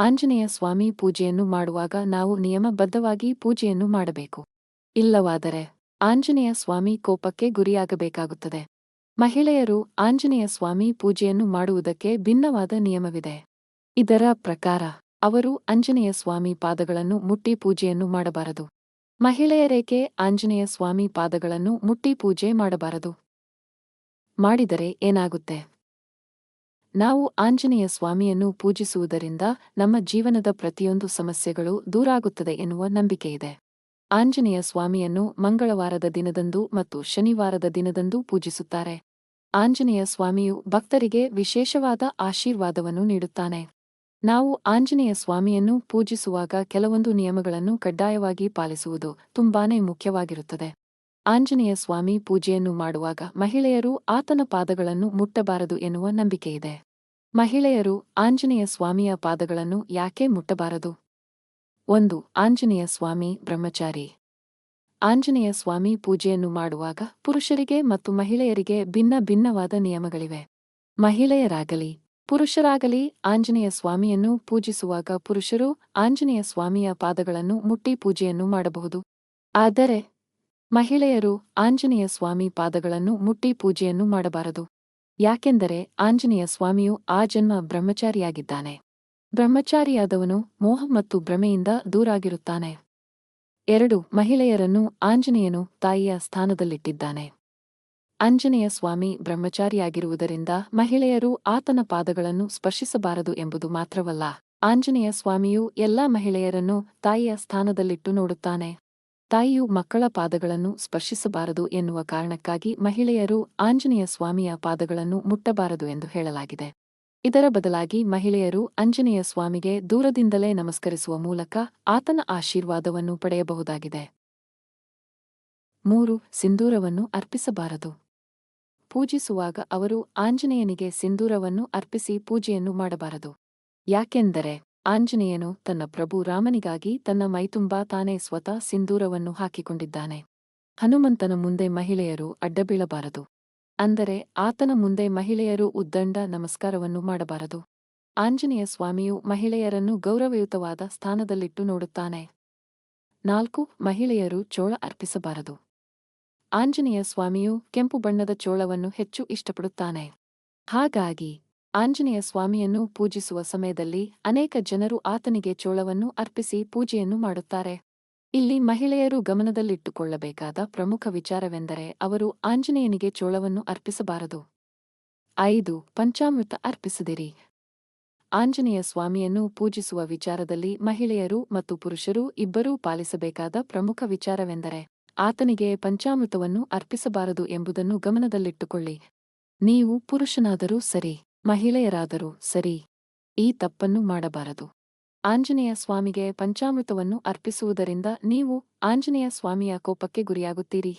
ಆಂಜನೇಯ ಸ್ವಾಮಿ ಪೂಜೆಯನ್ನು ಮಾಡುವಾಗ ನಾವು ನಿಯಮಬದ್ಧವಾಗಿ ಪೂಜೆಯನ್ನು ಮಾಡಬೇಕು. ಇಲ್ಲವಾದರೆ ಆಂಜನೇಯ ಸ್ವಾಮಿ ಕೋಪಕ್ಕೆ ಗುರಿಯಾಗಬೇಕಾಗುತ್ತದೆ. ಮಹಿಳೆಯರು ಆಂಜನೇಯ ಸ್ವಾಮಿ ಪೂಜೆಯನ್ನು ಮಾಡುವುದಕ್ಕೆ ಭಿನ್ನವಾದ ನಿಯಮವಿದೆ. ಇದರ ಪ್ರಕಾರ ಅವರು ಆಂಜನೇಯ ಸ್ವಾಮಿ ಪಾದಗಳನ್ನು ಮುಟ್ಟಿ ಪೂಜೆಯನ್ನು ಮಾಡಬಾರದು. ಮಹಿಳೆಯರೇಕೆ ಆಂಜನೇಯ ಸ್ವಾಮಿ ಪಾದಗಳನ್ನು ಮುಟ್ಟಿ ಪೂಜೆ ಮಾಡಬಾರದು? ಮಾಡಿದರೆ ಏನಾಗುತ್ತೆ? ನಾವು ಆಂಜನೇಯ ಸ್ವಾಮಿಯನ್ನು ಪೂಜಿಸುವುದರಿಂದ ನಮ್ಮ ಜೀವನದ ಪ್ರತಿಯೊಂದು ಸಮಸ್ಯೆಗಳು ದೂರಾಗುತ್ತದೆ ಎನ್ನುವ ನಂಬಿಕೆಯಿದೆ ಆಂಜನೇಯ ಸ್ವಾಮಿಯನ್ನು ಮಂಗಳವಾರದ ದಿನದಂದು ಮತ್ತು ಶನಿವಾರದ ದಿನದಂದು ಪೂಜಿಸುತ್ತಾರೆ. ಆಂಜನೇಯ ಸ್ವಾಮಿಯು ಭಕ್ತರಿಗೆ ವಿಶೇಷವಾದ ಆಶೀರ್ವಾದವನ್ನು ನೀಡುತ್ತಾನೆ. ನಾವು ಆಂಜನೇಯ ಸ್ವಾಮಿಯನ್ನು ಪೂಜಿಸುವಾಗ ಕೆಲವೊಂದು ನಿಯಮಗಳನ್ನು ಕಡ್ಡಾಯವಾಗಿ ಪಾಲಿಸುವುದು ತುಂಬಾನೇ ಮುಖ್ಯವಾಗಿರುತ್ತದೆ. ಆಂಜನೇಯ ಸ್ವಾಮಿ ಪೂಜೆಯನ್ನು ಮಾಡುವಾಗ ಮಹಿಳೆಯರು ಆತನ ಪಾದಗಳನ್ನು ಮುಟ್ಟಬಾರದು ಎನ್ನುವ ನಂಬಿಕೆಯಿದೆ. ಮಹಿಳೆಯರು ಆಂಜನೇಯ ಸ್ವಾಮಿಯ ಪಾದಗಳನ್ನು ಯಾಕೆ ಮುಟ್ಟಬಾರದು? ಒಂದು, ಆಂಜನೇಯ ಸ್ವಾಮಿ ಬ್ರಹ್ಮಚಾರಿ. ಆಂಜನೇಯ ಸ್ವಾಮಿ ಪೂಜೆಯನ್ನು ಮಾಡುವಾಗ ಪುರುಷರಿಗೆ ಮತ್ತು ಮಹಿಳೆಯರಿಗೆ ಭಿನ್ನ ಭಿನ್ನವಾದ ನಿಯಮಗಳಿವೆ. ಮಹಿಳೆಯರಾಗಲಿ, ಪುರುಷರಾಗಲಿ ಆಂಜನೇಯ ಸ್ವಾಮಿಯನ್ನು ಪೂಜಿಸುವಾಗ ಪುರುಷರು ಆಂಜನೇಯ ಸ್ವಾಮಿಯ ಪಾದಗಳನ್ನು ಮುಟ್ಟಿ ಪೂಜೆಯನ್ನು ಮಾಡಬಹುದು. ಆದರೆ ಮಹಿಳೆಯರು ಆಂಜನೇಯ ಸ್ವಾಮಿ ಪಾದಗಳನ್ನು ಮುಟ್ಟಿ ಪೂಜೆಯನ್ನು ಮಾಡಬಾರದು. ಯಾಕೆಂದರೆ ಆಂಜನೇಯ ಸ್ವಾಮಿಯು ಆ ಜನ್ಮ ಬ್ರಹ್ಮಚಾರಿಯಾಗಿದ್ದಾನೆ. ಬ್ರಹ್ಮಚಾರಿಯಾದವನು ಮೋಹ ಮತ್ತು ಭ್ರಮೆಯಿಂದ ದೂರಾಗಿರುತ್ತಾನೆ. ಎರಡು, ಮಹಿಳೆಯರನ್ನು ಆಂಜನೇಯನು ತಾಯಿಯ ಸ್ಥಾನದಲ್ಲಿಟ್ಟಿದ್ದಾನೆ. ಆಂಜನೇಯ ಸ್ವಾಮಿ ಬ್ರಹ್ಮಚಾರಿಯಾಗಿರುವುದರಿಂದ ಮಹಿಳೆಯರು ಆತನ ಪಾದಗಳನ್ನು ಸ್ಪರ್ಶಿಸಬಾರದು ಎಂಬುದು ಮಾತ್ರವಲ್ಲ, ಆಂಜನೇಯ ಸ್ವಾಮಿಯು ಎಲ್ಲಾ ಮಹಿಳೆಯರನ್ನು ತಾಯಿಯ ಸ್ಥಾನದಲ್ಲಿಟ್ಟು ನೋಡುತ್ತಾನೆ. ತಾಯಿಯು ಮಕ್ಕಳ ಪಾದಗಳನ್ನು ಸ್ಪರ್ಶಿಸಬಾರದು ಎನ್ನುವ ಕಾರಣಕ್ಕಾಗಿ ಮಹಿಳೆಯರು ಆಂಜನೇಯ ಸ್ವಾಮಿಯ ಪಾದಗಳನ್ನು ಮುಟ್ಟಬಾರದು ಎಂದು ಹೇಳಲಾಗಿದೆ. ಇದರ ಬದಲಾಗಿ ಮಹಿಳೆಯರು ಆಂಜನೇಯ ಸ್ವಾಮಿಗೆ ದೂರದಿಂದಲೇ ನಮಸ್ಕರಿಸುವ ಮೂಲಕ ಆತನ ಆಶೀರ್ವಾದವನ್ನು ಪಡೆಯಬಹುದಾಗಿದೆ. ಮೂರು, ಸಿಂಧೂರವನ್ನು ಅರ್ಪಿಸಬಾರದು. ಪೂಜಿಸುವಾಗ ಅವರು ಆಂಜನೇಯನಿಗೆ ಸಿಂಧೂರವನ್ನು ಅರ್ಪಿಸಿ ಪೂಜೆಯನ್ನು ಮಾಡಬಾರದು. ಯಾಕೆಂದರೆ ಆಂಜನೇಯನು ತನ್ನ ಪ್ರಭು ರಾಮನಿಗಾಗಿ ತನ್ನ ಮೈತುಂಬಾ ತಾನೇ ಸ್ವತಃ ಸಿಂಧೂರವನ್ನು ಹಾಕಿಕೊಂಡಿದ್ದಾನೆ. ಹನುಮಂತನ ಮುಂದೆ ಮಹಿಳೆಯರು ಅಡ್ಡಬೀಳಬಾರದು. ಅಂದರೆ ಆತನ ಮುಂದೆ ಮಹಿಳೆಯರು ಉದ್ದಂಡ ನಮಸ್ಕಾರವನ್ನು ಮಾಡಬಾರದು. ಆಂಜನೇಯ ಸ್ವಾಮಿಯು ಮಹಿಳೆಯರನ್ನು ಗೌರವಯುತವಾದ ಸ್ಥಾನದಲ್ಲಿಟ್ಟು ನೋಡುತ್ತಾನೆ. ನಾಲ್ಕು, ಮಹಿಳೆಯರು ಚೋಳ ಅರ್ಪಿಸಬಾರದು. ಆಂಜನೇಯ ಸ್ವಾಮಿಯು ಕೆಂಪು ಬಣ್ಣದ ಚೋಳವನ್ನು ಹೆಚ್ಚು ಇಷ್ಟಪಡುತ್ತಾನೆ. ಹಾಗಾಗಿ ಆಂಜನೇಯ ಸ್ವಾಮಿಯನ್ನು ಪೂಜಿಸುವ ಸಮಯದಲ್ಲಿ ಅನೇಕ ಜನರು ಆತನಿಗೆ ಚೋಳವನ್ನು ಅರ್ಪಿಸಿ ಪೂಜೆಯನ್ನು ಮಾಡುತ್ತಾರೆ. ಇಲ್ಲಿ ಮಹಿಳೆಯರು ಗಮನದಲ್ಲಿಟ್ಟುಕೊಳ್ಳಬೇಕಾದ ಪ್ರಮುಖ ವಿಚಾರವೆಂದರೆ ಅವರು ಆಂಜನೇಯನಿಗೆ ಚೋಳವನ್ನು ಅರ್ಪಿಸಬಾರದು. ಐದು, ಪಂಚಾಮೃತ ಅರ್ಪಿಸದಿರಿ. ಆಂಜನೇಯ ಸ್ವಾಮಿಯನ್ನು ಪೂಜಿಸುವ ವಿಚಾರದಲ್ಲಿ ಮಹಿಳೆಯರು ಮತ್ತು ಪುರುಷರು ಇಬ್ಬರೂ ಪಾಲಿಸಬೇಕಾದ ಪ್ರಮುಖ ವಿಚಾರವೆಂದರೆ ಆತನಿಗೆ ಪಂಚಾಮೃತವನ್ನು ಅರ್ಪಿಸಬಾರದು ಎಂಬುದನ್ನು ಗಮನದಲ್ಲಿಟ್ಟುಕೊಳ್ಳಿ. ನೀವು ಪುರುಷನಾದರೂ ಸರಿ. ಮಹಿಳೆಯರಾದರೂ ಸರಿ ಈ ತಪ್ಪನ್ನು ಮಾಡಬಾರದು. ಆಂಜನೇಯ ಸ್ವಾಮಿಗೆ ಪಂಚಾಮೃತವನ್ನು ಅರ್ಪಿಸುವುದರಿಂದ ನೀವು ಆಂಜನೇಯ ಸ್ವಾಮಿಯ ಕೋಪಕ್ಕೆ ಗುರಿಯಾಗುತ್ತೀರಿ.